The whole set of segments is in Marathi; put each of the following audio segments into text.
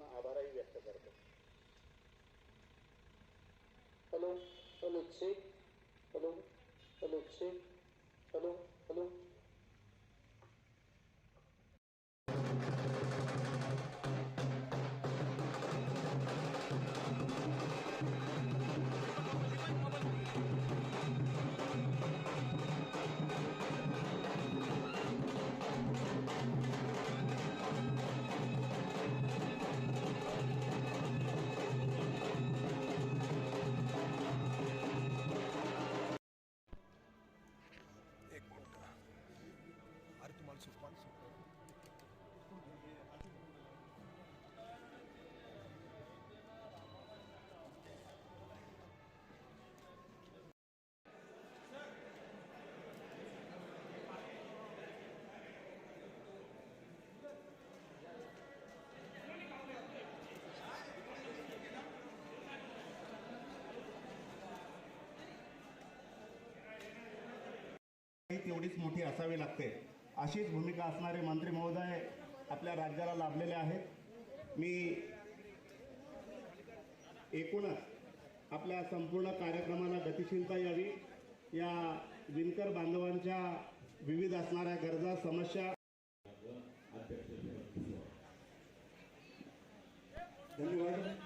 मनापासून आभारही व्यक्त करतो. Hello hello check. Hello hello check. Hello तेवढीच मोठी असावी लागते. अशीच भूमिका असणारे मंत्री महोदय आपल्या राज्याला लाभलेले आहेत. मी एकूणच आपल्या संपूर्ण कार्यक्रमाला गतिशीलता यावी. या विणकर बांधवांच्या विविध असणाऱ्या गरजा समस्या. धन्यवाद.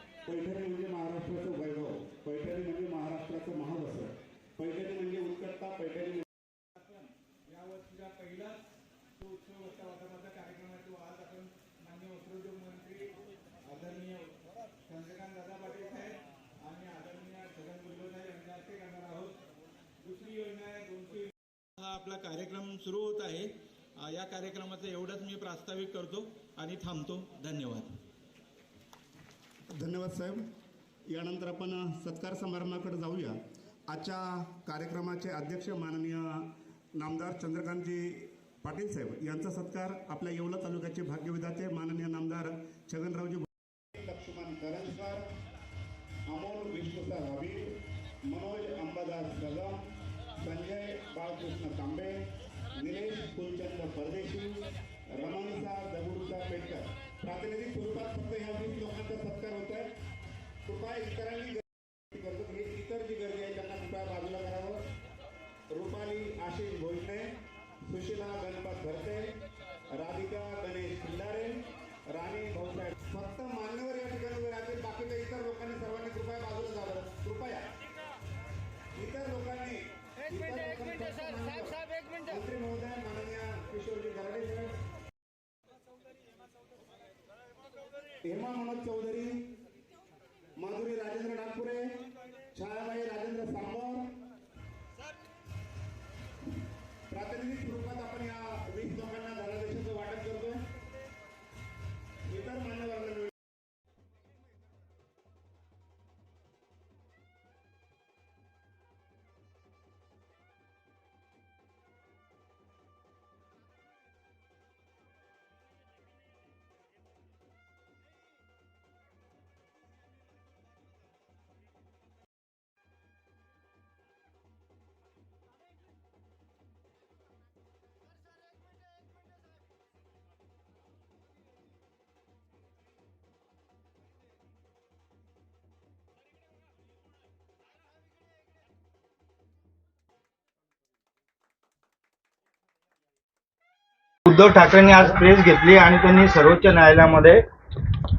आपला कार्यक्रम सुरू होत आहे. या कार्यक्रमाचं एवढंच मी प्रास्ताविक करतो आणि थांबतो. धन्यवाद. धन्यवाद साहेब. यानंतर आपण सत्कार समारंभाकडे जाऊया. आजच्या कार्यक्रमाचे अध्यक्ष माननीय नामदार चंद्रकांतजी पाटील साहेब यांचा सत्कार आपल्या येवला तालुक्याचे भाग्यविधाते माननीय नामदार छगनरावजी लक्ष्मण करंजकर अमोल विष्णुसर बाळकृष्ण तांबे निलेश फुलचंद परदेशी रमणसा दगडूचा पेटकर. प्रातिनिधिक स्वरूपात फक्त ह्या वीस लोकांचा सत्कार होत आहे कृपा इतरांनी हेमा मनोज चौधरी माधुरी राजेंद्र नागपुरे छायाबाई राजेंद्र सांबर प्रातिनिधिक उद्धव ठाकरेंनी आज प्रेस घेतली आणि त्यांनी सर्वोच्च न्यायालयामध्ये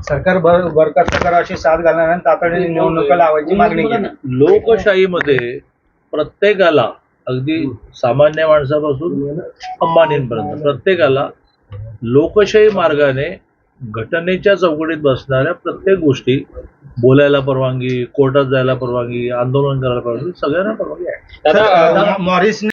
सरकार बर बरखास्त करा अशी साथ घालणार आणि तातडीने निवडणुका लावायची मागणी केली. लोकशाहीमध्ये प्रत्येकाला अगदी सामान्य माणसापासून अंबानींपर्यंत प्रत्येकाला लोकशाही मार्गाने घटनेच्या चौकटीत बसणाऱ्या प्रत्येक गोष्टी बोलायला परवानगी कोर्टात जायला परवानगी आंदोलन करायला परवानगी सगळ्यांना परवानगी आहे. मॉरिसने